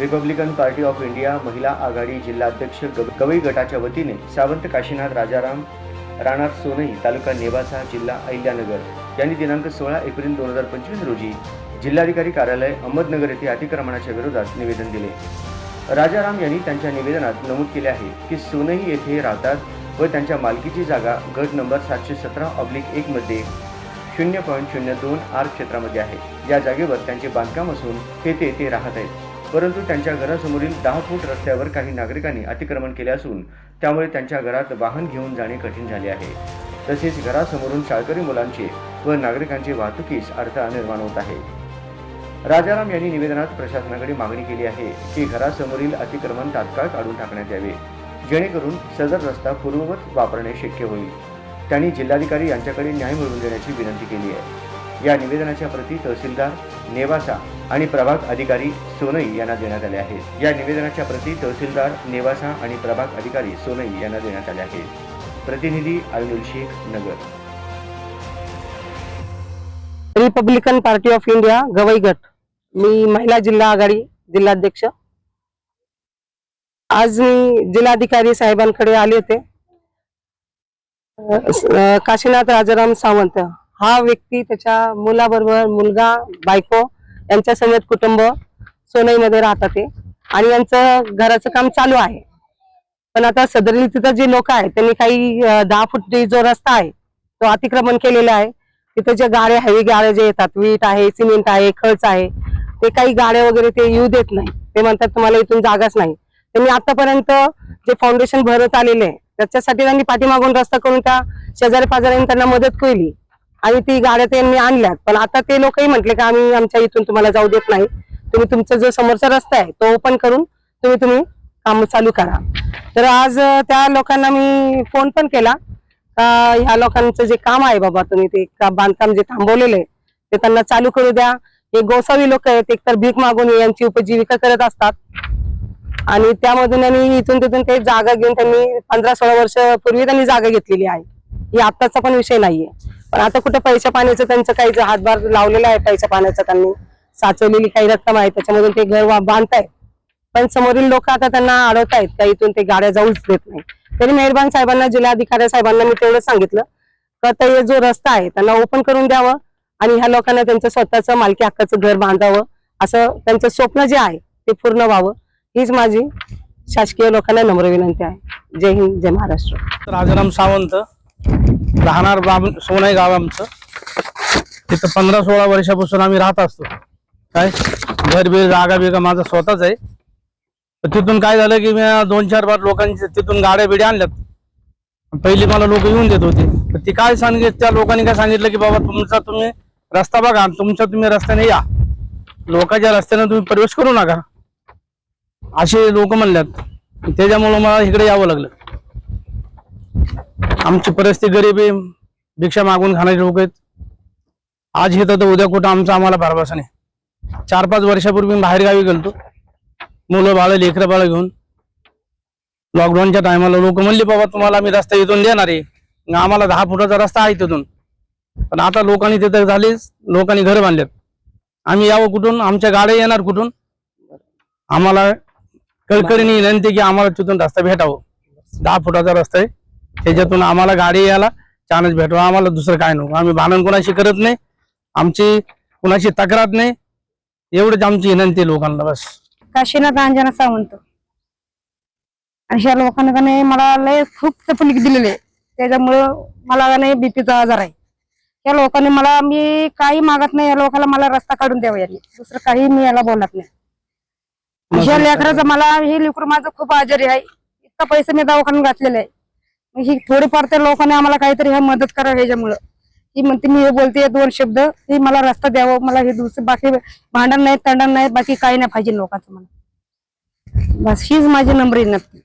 Republican Party of India महिला आघाडी जिल्हाध्यक्ष गव- गवई गटाच्या वतीने सावंत काशीनाथ राजाराम राणार सोनई तालुका नेवासा जिल्हा अहिल्यानगर यांनी दिनांक सोळा एप्रिल दोन हजार पंचवीस रोजी जिल्हाधिकारी कार्यालय अहमदनगर येथे अतिक्रमणाच्या विरोधात निवेदन दिले राजाराम यांनी त्यांच्या निवेदनात नमूद केले आहे की सोनई येथे राहतात व त्यांच्या मालकीची जागा गट नंबर सातशे सतरा ऑब्लिक एक मध्ये शून्य पॉईंट शून्य दोन आर क्षेत्रामध्ये आहे या जागेवर त्यांचे बांधकाम असून तेथे ते राहत आहेत परंतु त्यांच्या घरासमोरील दहा फूट रस्त्यावर काही नागरिकांनी अतिक्रमण केले असून त्यामुळे त्यांच्या घरात वाहन घेऊन जाणे कठीण झाले आहे. तसेच घरासमोरून शाळकरी मुलांचे व नागरिकांचे वाहतुकीस अडथळा निर्माण होत आहे. राजाराम यांनी निवेदनात प्रशासनाकडे मागणी केली आहे की घरासमोरील अतिक्रमण तात्काळ काढून टाकण्यात यावे जेणेकरून सदर रस्ता पूर्ववत वापरणे शक्य होईल. त्यांनी जिल्हाधिकारी यांच्याकडे न्याय मिळवून देण्याची विनंती केली आहे. या निवेदनाच्या प्रती तहसीलदार नेवासा आणि प्रभाग अधिकारी सोनई यांना देण्यात आले आहेत. या निवेदनाच्या प्रती तहसीलदार नेवासा आणि प्रभाग अधिकारी सोनई यांना देण्यात आले आहेत. प्रतिनिधी Ayul Shaikh Nagar. Republican Party of India Gavai गट. मी महिला जिल्हा आघाडी जिल्हाध्यक्ष. आज मी जिल्हाधिकारी साहेबांकडे आले होते. काशीनाथ राजाराम सावंत. हा व्यक्ती त्याच्या मुलाबरोबर मुलगा बायको यांच्या समेत कुटुंब सोनईमध्ये राहतात ते. आणि यांचं घराचं काम चालू आहे. पण आता सदरील तिथं जे लोक आहेत त्यांनी काही दहा फूट जो रस्ता आहे तो अतिक्रमण केलेला आहे. तिथे जे गाड्या हवी गाड्या जे येतात वीट आहे सिमेंट आहे खर्च आहे ते काही गाड्या वगैरे ते येऊ देत नाही. ते म्हणतात तुम्हाला इथून जागाच नाही. त्यांनी आतापर्यंत जे फाउंडेशन भरत आलेले आहे त्याच्यासाठी त्यांनी पाठीमागून रस्ता करून त्या शेजारी पाजाऱ्यांनी त्यांना मदत केली. आणि ती गाड्या त्यांनी आणल्यात. पण आता ते लोकही म्हटले की आम्ही आमच्या इथून तुम्हाला जाऊ देत नाही. तुम्ही तुमचा जो समोरचा रस्ता आहे तो ओपन करून तुम्ही तुम्ही काम चालू करा. तर आज त्या लोकांना मी फोन पण केला. का ह्या लोकांचं जे काम आहे बाबा तुम्ही ते का- बांधकाम जे थांबवलेलं आहे ते त्यांना चालू करू द्या. हे गोसावी लोक आहेत एकतर भीक मागून यांची उपजीविका करत असतात. आणि त्यामधून त्यांनी इथून तिथून ते जागा घेऊन त्यांनी पंधरा सोळा वर्ष पूर्वी त्यांनी जागा घेतलेली आहे. ही आत्ताचा पण विषय नाहीये. पण आता कुठं पैशा पाण्याचं त्यांचं काही हातभार लावलेला आहे पैशा पाण्याचा त्यांनी साचवलेली काही रक्कम आहे त्याच्यामधून ते घर बांधताय बांधतायत. पण समोरील लोक आता त्यांना अडवतायत का इथून ते गाड्या जाऊच देत नाही तरी मेहरबान साहेबांना जिल्हाधिकारी साहेबांना मी तेवढं सांगितलं का ते जो रस्ता आहे त्यांना ओपन करून द्यावं आणि ह्या लोकांना त्यांचं स्वतःचं मालकी हक्काचं घर बांधावं असं त्यांचं स्वप्न जे आहे ते पूर्ण व्हावं हीच माझी शासकीय लोकांना नम्र विनंती आहे. जय हिंद जय महाराष्ट्र. राजाराम सावंत राहणार बाब सोनाई गाव आमचं. तिथं पंधरा सोळा वर्षापासून आम्ही राहत असतो. काय? घर बीर जागा बिगा माझा स्वतःच आहे. तर तिथून काय झालं की मी दोन चार बार लोकांची तिथून गाड्या बिड्या आणल्यात. पहिली मला लोक येऊन देत होते. तर ती काय सांगितलं त्या लोकांनी काय सांगितलं की बाबा तुमचा तुम्ही रस्ता बघा तुमच्या तुम्ही रस्त्याने या. लोकांच्या रस्त्याने तुम्ही प्रवेश करू नका. असे लोक म्हणल्यात. त्याच्यामुळं मला इकडे यावं लागलं. आमची परिस्थिती गरीब आहे. भिक्षा मागून खाणारे लोक आहेत. आज येतं तर उद्या कुठं आमचा आम्हाला भरवसा नाही. चार पाच वर्षापूर्वी मी बाहेर गावी गेलतो. मुलं बाळ लेकरं बाळ घेऊन. लॉकडाऊनच्या टायमाला लोक म्हणले बाबा तुम्हाला आम्ही रस्ता इथून देणार आहे. मग आम्हाला दहा फुटाचा रस्ता आहे तिथून पण आता लोकांनी तिथं झालीच लोकांनी घर बांधलेत. आम्ही यावं कुठून? आमच्या गाड्या येणार कुठून? आम्हाला कळकळीने विनंती की आम्हाला तिथून रस्ता भेटावं. दहा फुटाचा रस्ता आहे. त्याच्यातून आम्हाला गाडी यायला चानच भेटवा आम्हाला दुसरं काय नको. आम्ही भांडण कोणाशी करत नाही. आमची कुणाशी तक्रार नाही. एवढीच आमची विनंती लोकांना बस. काशीनाथ अंजना सावंत. आणि ह्या लोकांना का नाही मला लय खूप तकलीफ दिलेली आहे. त्याच्यामुळं मला का नाही बीपीचा आजार आहे. या लोकांनी मला मी काही मागत नाही. या लोकांना मला रस्ता काढून द्यावा यांनी. दुसरं काही मी याला बोलत नाही. ह्या लेकराचं मला हे लेकर माझं खूप आजारी आहे. इतका पैसे मी दवाखान्यात घातलेले आहे. ही थोडीफार त्या लोकांनी आम्हाला काहीतरी ह्या मदत करा ह्याच्यामुळं. ही म्हणते मी हे बोलते दोन शब्द ही मला रस्ता द्यावं मला हे दुसरं बाकी भांडण नाही तंडण नाही बाकी काही नाही पाहिजे लोकांचं मला. बस हीच माझी नंबरी नक्की